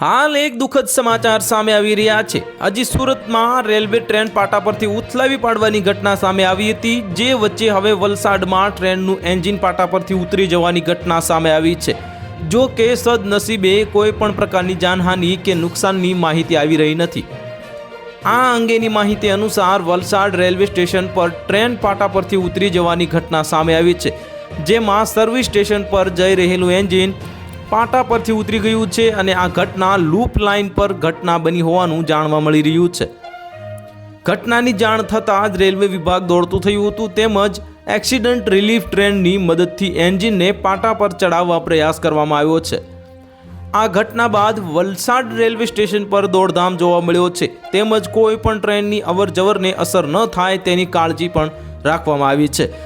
હાલ એક દુઃખદ સમાચાર સામે આવી રહ્યા છે. હજી સુરતમાં રેલવે ટ્રેન પાટા પરથી ઉથલાવી પાડવાની ઘટના સામે આવી હતી. જે વચ્ચે હવે વલસાડમાં ટ્રેનનું એન્જિન પાટા પરથી ઉતરી જવાની ઘટના સામે આવી છે. જો કે સદનસીબે કોઈ પણ પ્રકારની જાનહાનિ કે નુકસાનની માહિતી આવી રહી નથી. આ અંગેની માહિતી અનુસાર વલસાડ રેલવે સ્ટેશન પર ટ્રેન પાટા પરથી ઉતરી જવાની ઘટના સામે આવી છે. જેમાં સર્વિસ સ્ટેશન પર જઈ રહેલું એન્જિન પાટા પરથી ઉતરી ગયું છે અને આ ઘટના લૂપ લાઇન પર ઘટના બની હોવાનું જાણવા મળી રહ્યું છે. ઘટનાની જાણ થતાં જ રેલવે વિભાગ દોડતું થયું હતું તેમજ એક્સિડન્ટ રિલીફ ટ્રેનની મદદથી એન્જિનને પાટા પર ચડાવવા પ્રયાસ કરવામાં આવ્યો છે. આ ઘટના બાદ વલસાડ રેલવે સ્ટેશન પર દોડધામ જોવા મળ્યો છે. તેમજ કોઈ પણ ટ્રેનની અવરજવરને અસર ન થાય તેની કાળજી પણ રાખવામાં આવી છે.